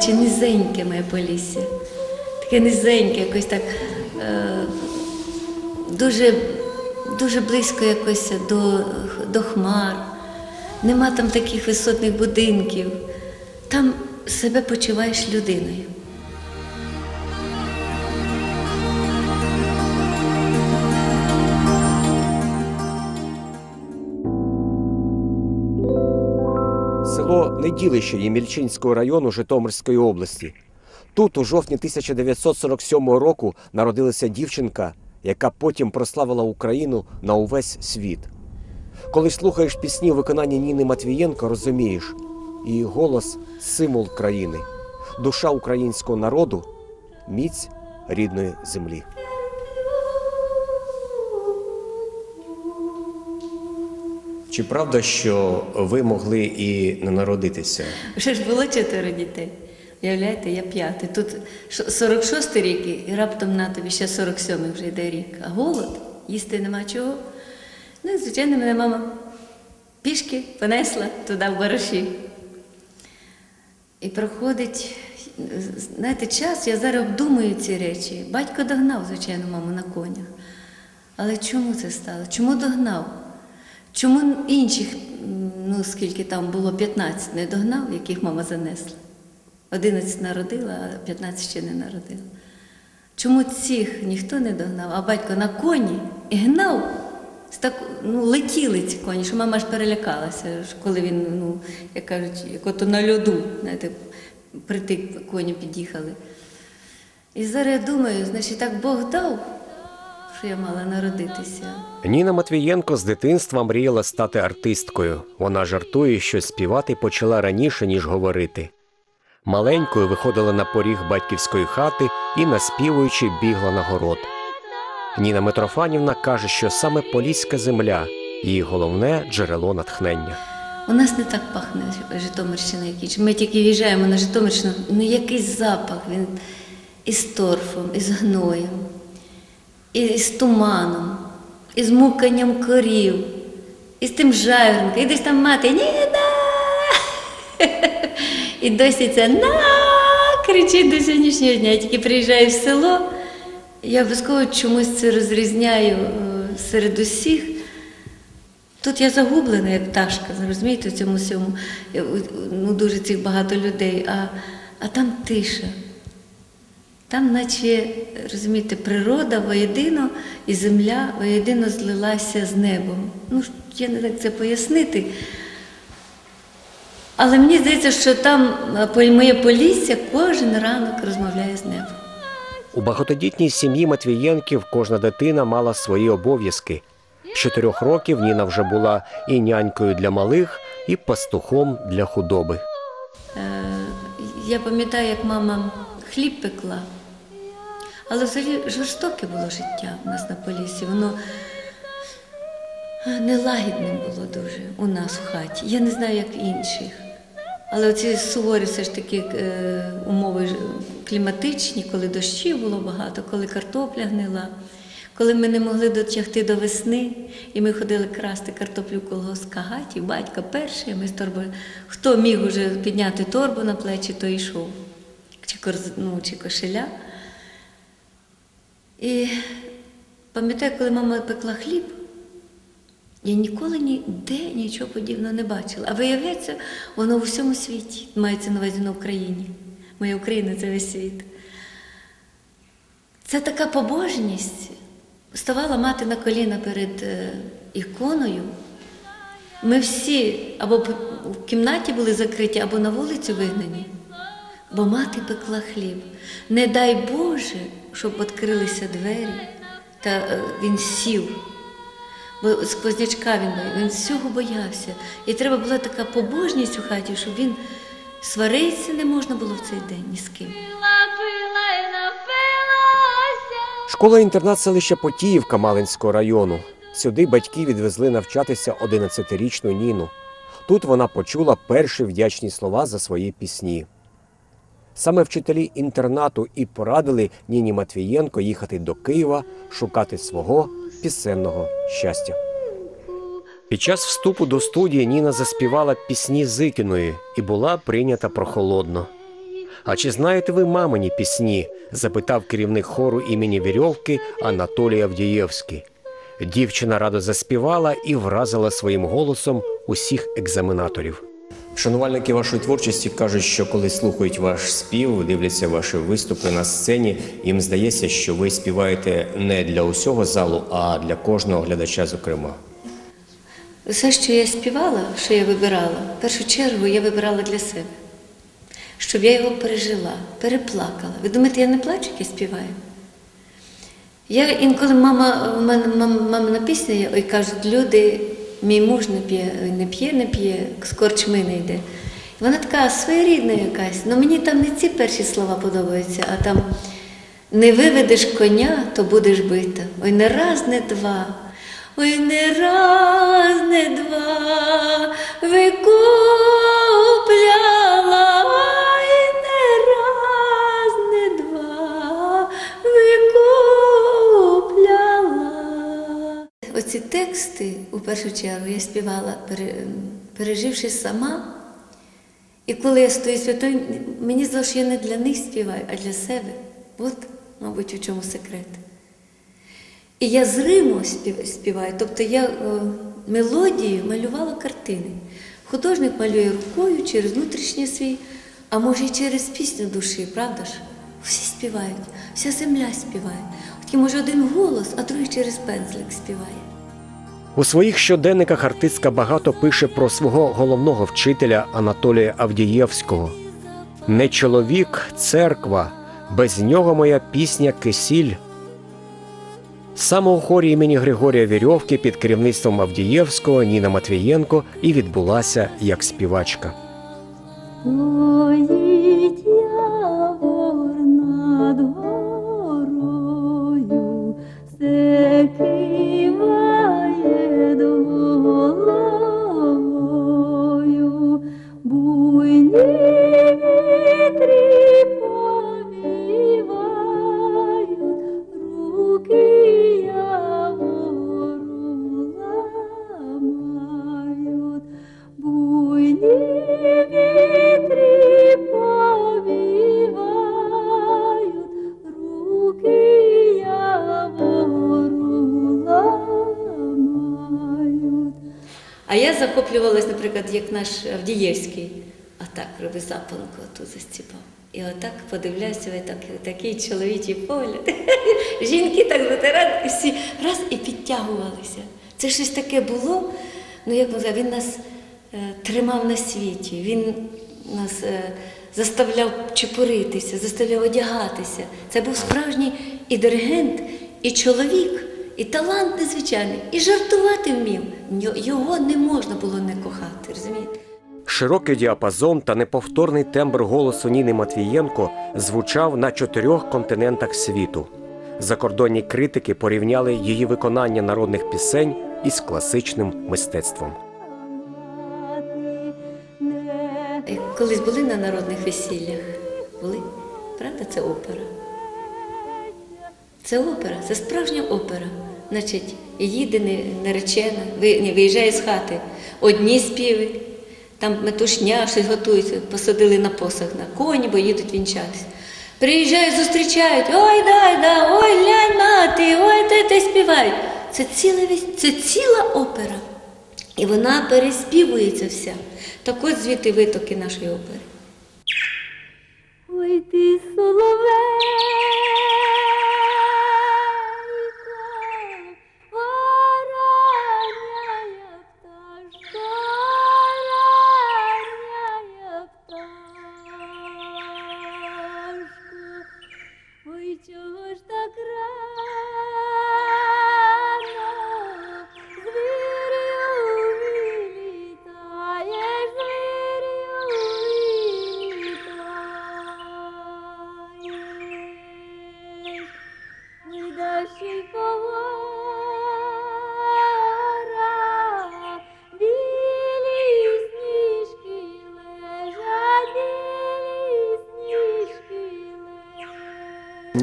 наче низеньке моє полісся. Таке низеньке, якось так е, дуже, дуже близько якось до, до хмар. Нема там таких висотних будинків. Там себе почуваєш людиною. Неділище Ємільчинського району Житомирської області. Тут у жовтні 1947 року народилася дівчинка, яка потім прославила Україну на увесь світ. Коли слухаєш пісні у виконанні Ніни Матвієнко, розумієш, її голос символ країни, душа українського народу, міць рідної землі. Чи правда, що ви могли і не народитися? Вже ж було чотири дітей. Уявляєте, я п'ятий. Тут 46-й рік і раптом на тобі ще 47-й вже йде рік. А голод, їсти нема чого. Ну, і, звичайно, мене мама пішки понесла туди в бараші. І проходить, знаєте, час, я зараз обдумую ці речі. Батько догнав, звичайно, маму на конях. Але чому це стало? Чому догнав? Чому інших, ну скільки там було, 15 не догнав, яких мама занесла? 11 народила, а 15 ще не народила. Чому цих ніхто не догнав, а батько на коні і гнав? Так, ну, летіли ці коні, що мама ж перелякалася, коли він, ну, як кажуть, як ото на льоду, знаєте, притик коні під'їхали. І зараз я думаю, значить, так Бог дав, що я мала народитися. Ніна Матвієнко з дитинства мріяла стати артисткою. Вона жартує, що співати почала раніше, ніж говорити. Маленькою виходила на поріг батьківської хати і, наспівуючи, бігла на город. Ніна Митрофанівна каже, що саме поліська земля її головне джерело натхнення. У нас не так пахне Житомирщина, як. Ми тільки в'їжджаємо на Житомирщину, ну якийсь запах, він із торфом, із гноєм, і з туманом, із муканням корів, і з тим жайворонком. І десь там мати Ніна! І досі це на кричить до сьогоднішнього дня. Я тільки приїжджаю в село, я обов'язково чомусь це розрізняю е, серед усіх. Тут я загублена, як пташка, розумієте, в цьому всьому е, ну, дуже цих багато людей, а, а там тиша. Там, наче, розумієте, природа воєдино і земля воєдино злилася з небом. Ну, я не так це пояснити. Але мені здається, що там е, моє полісся кожен ранок розмовляє з небом. У багатодітній сім'ї Матвієнків кожна дитина мала свої обов'язки. З чотирьох років Ніна вже була і нянькою для малих, і пастухом для худоби. Е, Я пам'ятаю, як мама хліб пекла, але взагалі жорстоке було життя у нас на Поліссі. Воно нелагідним було дуже у нас в хаті. Я не знаю, як в інших. Але оці суворі все ж таки е, умови кліматичні, коли дощів було багато, коли картопля гнила, коли ми не могли дотягти до весни, і ми ходили красти картоплю в колгоспкагаті, батько перший, ми з торбою. Хто міг уже підняти торбу на плечі, то йшов, чи, ну, чи кошеля. І пам'ятаю, коли мама пекла хліб, я ніколи ніде нічого подібного не бачила. А виявляється, воно у всьому світі мається на увазі на Україні. Моя Україна це весь світ. Це така побожність. Ставала мати на коліна перед е, іконою. Ми всі або в кімнаті були закриті, або на вулицю вигнані. Бо мати пекла хліб. Не дай Боже, щоб відкрилися двері, та е, він сів. Бо сквознячка він він всього боявся. І треба була така побожність у хаті, щоб він сваритися не можна було в цей день ні з ким. Школа-інтернат селища Потіївка Малинського району. Сюди батьки відвезли навчатися 11-річну Ніну. Тут вона почула перші вдячні слова за свої пісні. Саме вчителі інтернату і порадили Ніні Матвієнко їхати до Києва шукати свого пісенного щастя. Під час вступу до студії Ніна заспівала пісні Зикіної і була прийнята прохолодно. А чи знаєте ви мамині пісні? запитав керівник хору імені Вірьовки Анатолій Авдієвський. Дівчина радо заспівала і вразила своїм голосом усіх екзаменаторів. Шанувальники вашої творчості кажуть, що коли слухають ваш спів, дивляться ваші виступи на сцені, їм здається, що ви співаєте не для усього залу, а для кожного глядача, зокрема. Все, що я співала, що я вибирала, в першу чергу я вибирала для себе, щоб я його пережила, переплакала. Ви думаєте, я не плачу, як я співаю? Я інколи мама, в мене мам- мамина пісня, ой, кажуть, люди, мій муж не п'є, не п'є, не п'є, з корчми не йде. Вона така своєрідна якась. Ну мені там не ці перші слова подобаються, а там не виведеш коня, то будеш бита. Ой, не раз, не два. Ой, не раз, не два. Викупляла, Оці тексти у першу чергу я співала, переживши сама. І коли я стою святою, мені здалося, що я не для них співаю, а для себе. От, мабуть, у чому секрет. І я з Риму співаю, тобто я е, мелодію малювала картини. Художник малює рукою через внутрішній свій, а може і через пісню душі, правда ж? Всі співають, вся земля співає. От є, може один голос, а другий через пензлик співає. У своїх щоденниках артистка багато пише про свого головного вчителя Анатолія Авдієвського. Не чоловік, церква, без нього моя пісня кисіль. Саме у хорі імені Григорія Вірьовки під керівництвом Авдієвського Ніна Матвієнко і відбулася як співачка. Наш Авдієвський. Отак робить запанку, тут застіпав. І отак подивляюся, так, такий чоловічий погляд. Жінки так затирали, всі раз і підтягувалися. Це щось таке було. Ну, як можна, він нас е, тримав на світі, він нас е, заставляв чепуритися, заставляв одягатися. Це був справжній і диригент, і чоловік, і талант незвичайний, і жартувати вмів. Його не можна було не кохати, розумієте? Широкий діапазон та неповторний тембр голосу Ніни Матвієнко звучав на чотирьох континентах світу. Закордонні критики порівняли її виконання народних пісень із класичним мистецтвом. Колись були на народних весіллях? Були? Правда, це опера. Це опера, це справжня опера. Значить, їде наречена, виїжджає з хати. Одні співи, там метушня, щось готується, посадили на посах на коні, бо їдуть вінчатися. Приїжджають, зустрічають, ой, дай, да, ой, глянь, мати, ой, те, те співають. Це ціла, це ціла опера. І вона переспівується вся. Так от звідти витоки нашої опери. Ой ти соловейко,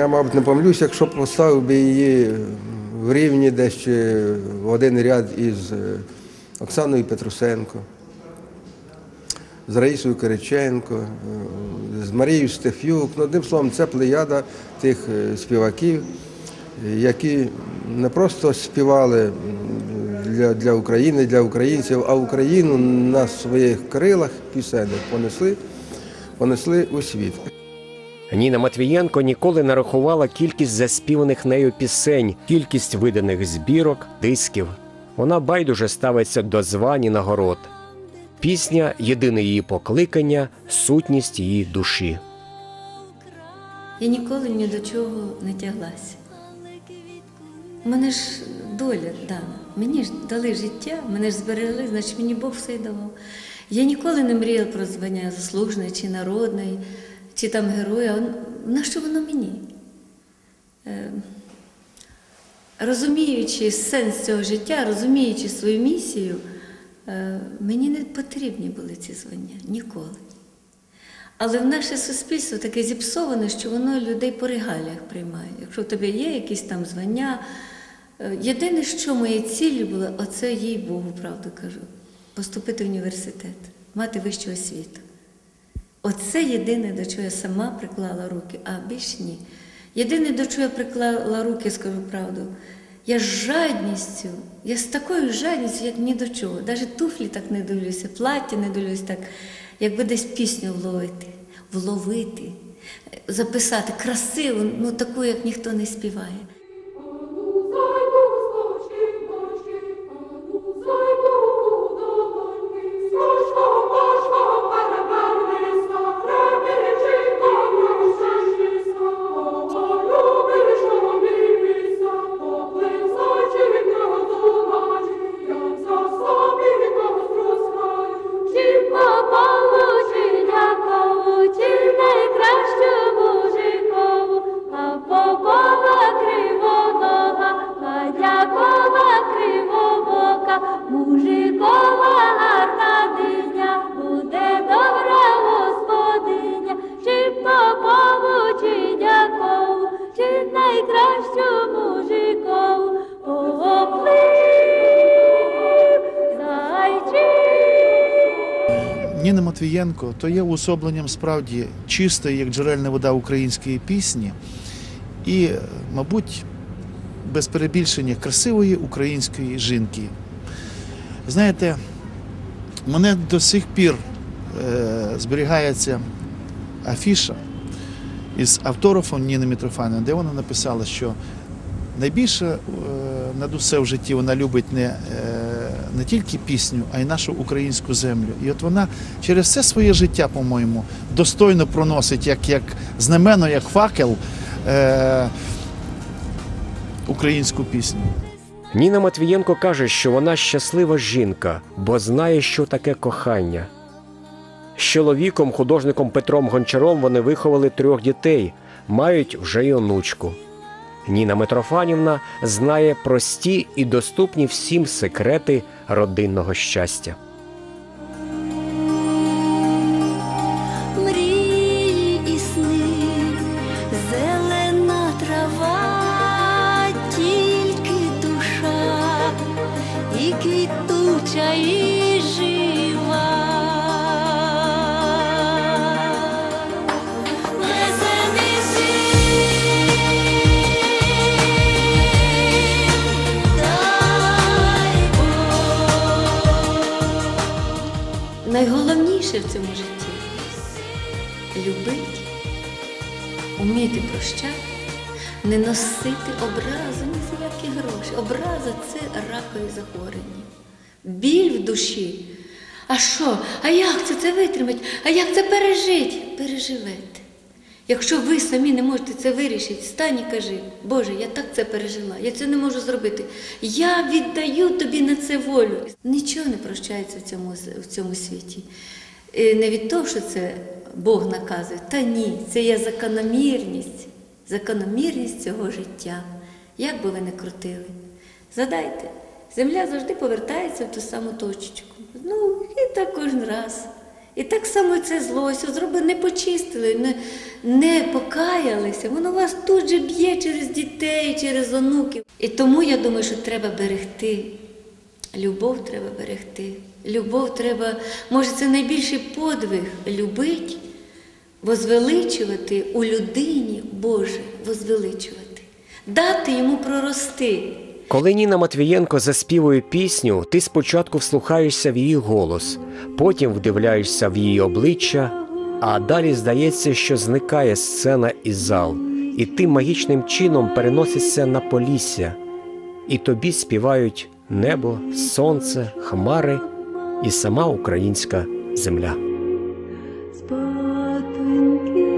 Я, мабуть, не помилюсь, якщо поставив би її в рівні десь в один ряд із е, Оксаною Петрусенко, з Раїсою Кириченко, е, з Марією Стефюк. Ну, одним словом, це плеяда тих е, співаків, е, які не просто співали для, для України, для українців, а Україну на своїх крилах пісенних понесли, понесли у світ. Ніна Матвієнко ніколи не рахувала кількість заспіваних нею пісень, кількість виданих збірок, дисків. Вона байдуже ставиться до звань і нагород. Пісня єдине її покликання, сутність її душі. Я ніколи ні до чого не тяглася. Мене ж доля дана. Мені ж дали життя, мене ж зберегли, значить мені Бог все й давав. Я ніколи не мріяла про звання заслуженої чи народної, чи там героя. На що воно мені? Е, Розуміючи сенс цього життя, розуміючи свою місію, е, мені не потрібні були ці звання ніколи. Але в наше суспільство таке зіпсоване, що воно людей по регаліях приймає. Якщо в тебе є якісь там звання, е, єдине, що моєю ціллю було, оце їй Богу, правду кажу, поступити в університет, мати вищу освіту. Оце єдине, до чого я сама приклала руки, а більш ні. Єдине, до чого я приклала руки, скажу правду, я з жадністю, я з такою жадністю, як ні до чого. Навіть туфлі так не дивлюся, плаття не дивлюся так, якби десь пісню вловити, вловити, записати красиву, ну таку, як ніхто не співає. Мужикова гарна диня, буде добра господиня, чи попову, чи дякову, чи найкращу. Ніна Матвієнко то є уособленням справді чистої, як джерельна вода української пісні, і, мабуть, без перебільшення красивої української жінки. Знаєте, мене до сих пір е, зберігається афіша із автографом Ніни Мітрофани, де вона написала, що найбільше е, над усе в житті вона любить не, е, не тільки пісню, а й нашу українську землю. І от вона через все своє життя, по-моєму, достойно проносить як, як знамено, як факел е, українську пісню. Ніна Матвієнко каже, що вона щаслива жінка, бо знає, що таке кохання. З чоловіком, художником Петром Гончаром вони виховали трьох дітей, мають вже й онучку. Ніна Митрофанівна знає прості і доступні всім секрети родинного щастя. Найголовніше в цьому житті любити, уміти прощати, не носити образу ні за які гроші. Образа це ракові захворювання. Біль в душі. А що? А як це це витримати? А як це пережити? Переживете. Якщо ви самі не можете це вирішити, стань і кажи, Боже, я так це пережила, я це не можу зробити. Я віддаю тобі на це волю. Нічого не прощається в цьому, в цьому світі. І не від того, що це Бог наказує, та ні, це є закономірність, закономірність цього життя. Як би ви не крутили. Задайте, земля завжди повертається в ту саму точечку. Ну, і так кожен раз. І так само це злость, зробили, не почистили, не, не покаялися. Воно вас тут же б'є через дітей, через онуків. І тому я думаю, що треба берегти. Любов треба берегти. Любов треба, може, це найбільший подвиг любить, возвеличувати у людині Боже, возвеличувати, дати йому прорости. Коли Ніна Матвієнко заспівує пісню, ти спочатку вслухаєшся в її голос, потім вдивляєшся в її обличчя, а далі здається, що зникає сцена і зал, і ти магічним чином переносишся на полісся, і тобі співають небо, сонце, хмари і сама українська земля. Спатоньки